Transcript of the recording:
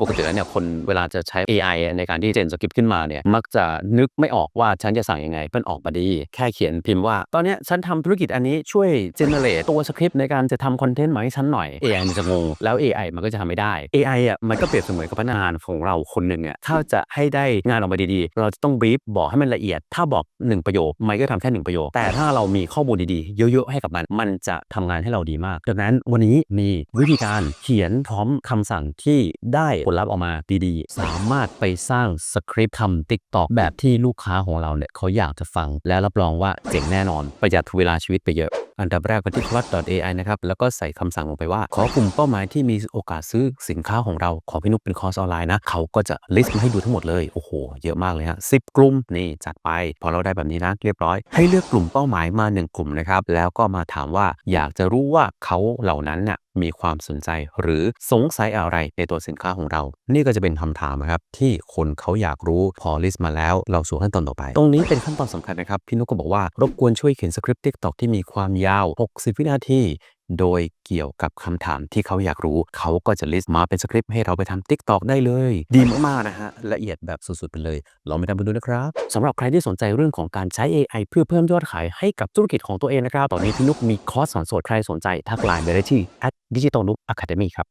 ปกติแล้วเนี่ยคนเวลาจะใช้ AI ในการที่เจนสคริปต์ขึ้นมาเนี่ยมักจะนึกไม่ออกว่าฉันจะสั่งยังไงเพื่อนออกมาดี แค่เขียนพิมพ์ว่า ตอนเนี้ยฉันทำธุรกิจอันนี้ช่วยเจเนเรตตัวสคริปต์ในการจะทำคอนเทนต์มาให้ฉันหน่อย AI มันจะงงแล้ว AI มันก็จะทำไม่ได้ AI อะมันก็เปรียบเสมือนกับพนักงานของเราคนหนึ่งอะถ้าจะให้ได้งานออกมาดีๆ เราจะต้องบีฟบอกให้มันละเอียด ถ้าบอกหนึ่งประโยคมันก็ทำแค่หนึ่งประโยค แต่ถ้าเรามีข้อมูลดีๆ เยอะๆให้กับมัน มันจะทำงานให้เราดีมากดังนั้นวันนี้มีวิธีการเขียนพร้อมคำสั่งที่ได้ผลลัพธ์ออกมาดีๆ สามารถไปสร้างสคริปต์ทำ TikTok แบบที่ลูกค้าของเราเนี่ยเขาอยากจะฟัง และรับรองว่าเจ๋งแน่นอนประหยัดเวลาชีวิตไปเยอะ อันดับแรกไปที่ plot.ai นะครับ แล้วก็ใส่คำสั่งลงไปว่า ขอกลุ่มเป้าหมายที่มีโอกาสซื้อสินค้าของเรา ของพี่นุ๊กเป็นคอร์สออนไลน์นะ เขาก็จะ list มาให้ดูทั้งหมดเลย โอ้โห เยอะมากเลยฮะสิกลุ่มนี่จัดไป พอเราได้แบบนี้นะ เรียบร้อย ให้เลือกกลุ่มเป้าหมายมา 1 กลุ่มนะครับ แล้วก็มาถามว่าอยากจะรู้ว่าเขาเหล่านั้นน่ะมีความสนใจหรือสงสัยอะไรในตัวสินค้าของเรา นี่ก็จะเป็นคำถามนะครับที่คนเขาอยากรู้พอ list มาแล้วเราสู่ขั้นตอนต่อไป ตรงนี้เป็นขั้นตอนสำคัญนะครับ พี่นุกก็บอกว่ารบกวนช่วยเขียนสคริปต์ TikTok ที่มีความยาว 60 วินาที โดยเกี่ยวกับคำถามที่เขาอยากรู้ เขาก็จะ list มาเป็นสคริปต์ให้เราไปทำ TikTok ได้เลย ดีมากๆนะฮะ ละเอียดแบบสุดๆ ไปเลย ลองไปทำไปดูนะครับสำหรับใครที่สนใจเรื่องของการใช้ AI เพื่อเพิ่มยอดขายให้กับธุรกิจของตัวเองนะครับ ตอนนี้พี่นุกมีคอร์สสอนสดใครสนใจทักไลน์ไปได้ที่ digital n o ob academy ครับ